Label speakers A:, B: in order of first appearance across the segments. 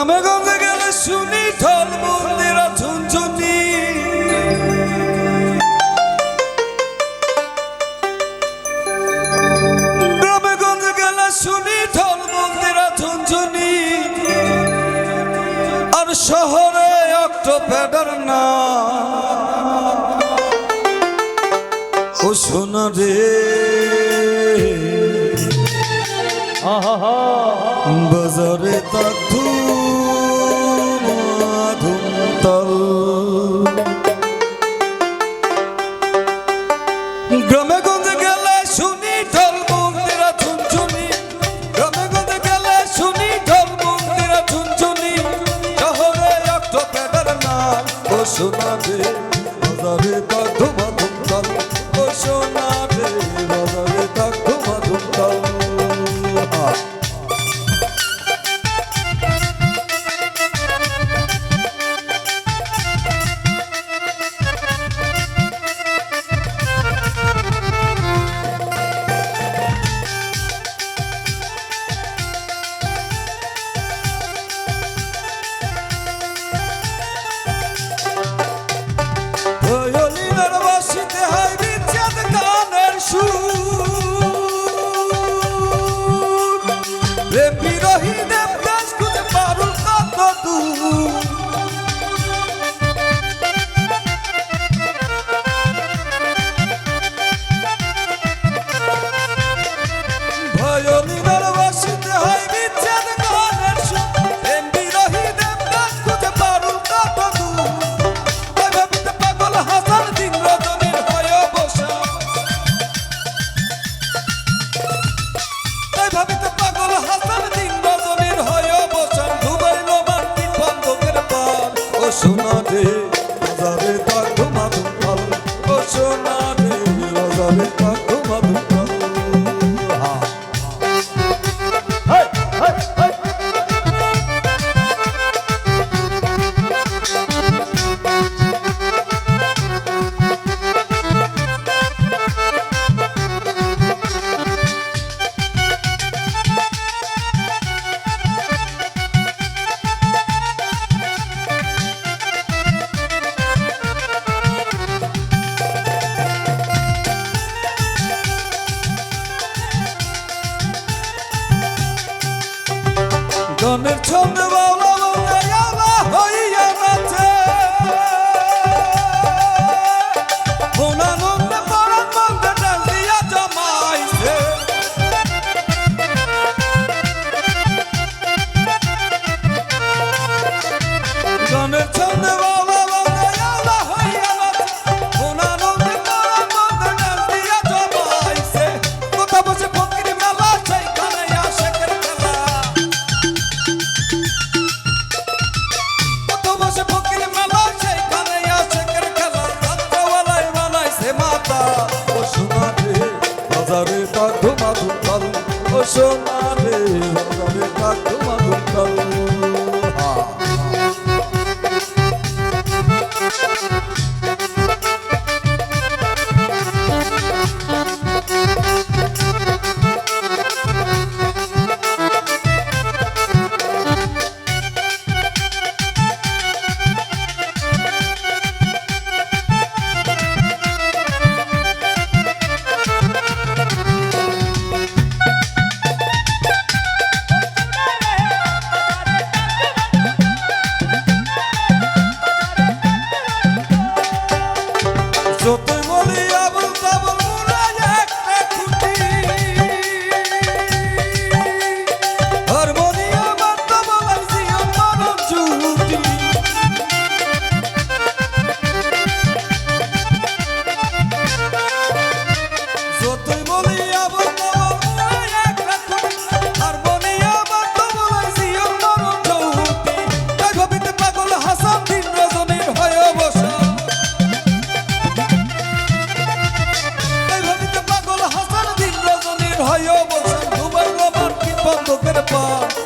A: গ্রামে গঞ্জে গেলে শুনি ঢোল মন্দিরা ঝুনঝুনি। গ্রামে গঞ্জে গেলে শুনি ঢোল মন্দিরা ঝুনঝুনি। আর শহরে অক্টোপেডার না ও সোনা রে। আহা বজরে তথু মধুম তল। সোনা রে হাজারে তাক তোমার ভালো ও সোনা 처음 সোনারে কাধু মাধু কাল ও সোনারে সোনারে কাধু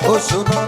A: ও শোনো